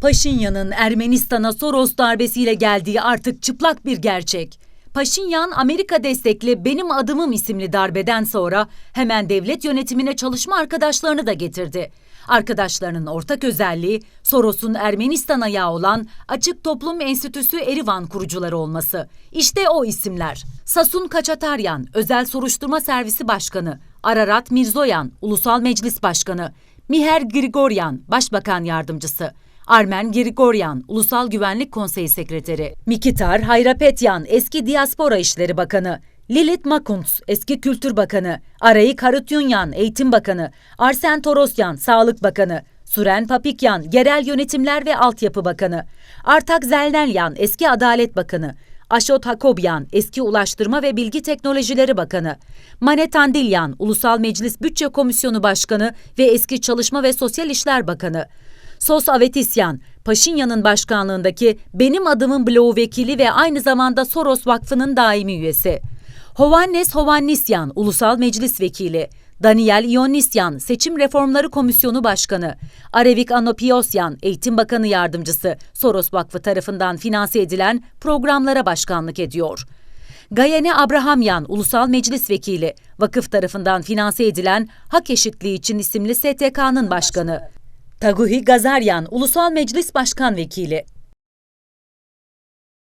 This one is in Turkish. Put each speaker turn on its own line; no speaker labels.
Paşinyan'ın Ermenistan'a Soros darbesiyle geldiği artık çıplak bir gerçek. Paşinyan, Amerika destekli Benim Adımım isimli darbeden sonra hemen devlet yönetimine çalışma arkadaşlarını da getirdi. Arkadaşlarının ortak özelliği Soros'un Ermenistan ayağı olan Açık Toplum Enstitüsü Erivan kurucuları olması. İşte o isimler. Sasun Kaçataryan, Özel Soruşturma Servisi Başkanı, Ararat Mirzoyan, Ulusal Meclis Başkanı, Miher Grigoryan, Başbakan Yardımcısı, Armen Grigoryan, Ulusal Güvenlik Konseyi Sekreteri, Mikitar Hayrapetyan, eski Diaspora İşleri Bakanı, Lilith Makuntz, eski Kültür Bakanı, Arayi Karutyunyan, Eğitim Bakanı, Arsen Torosyan, Sağlık Bakanı, Suren Papikyan, Yerel Yönetimler ve Altyapı Bakanı, Artak Zelnelyan, eski Adalet Bakanı, Aşot Hakobyan, eski Ulaştırma ve Bilgi Teknolojileri Bakanı, Manet Andilyan, Ulusal Meclis Bütçe Komisyonu Başkanı ve eski Çalışma ve Sosyal İşler Bakanı, Sos Avetisyan, Paşinyan'ın başkanlığındaki Benim Adımın bloğu vekili ve aynı zamanda Soros Vakfı'nın daimi üyesi. Hovannes Hovannisyan, Ulusal Meclis Vekili. Daniel Ionisyan, Seçim Reformları Komisyonu Başkanı. Arevik Anopiosyan, Eğitim Bakanı Yardımcısı. Soros Vakfı tarafından finanse edilen programlara başkanlık ediyor. Gayene Abrahamyan, Ulusal Meclis Vekili. Vakıf tarafından finanse edilen Hak Eşitliği için isimli STK'nın başkanı. Taguhi Gazaryan, Ulusal Meclis Başkan Vekili.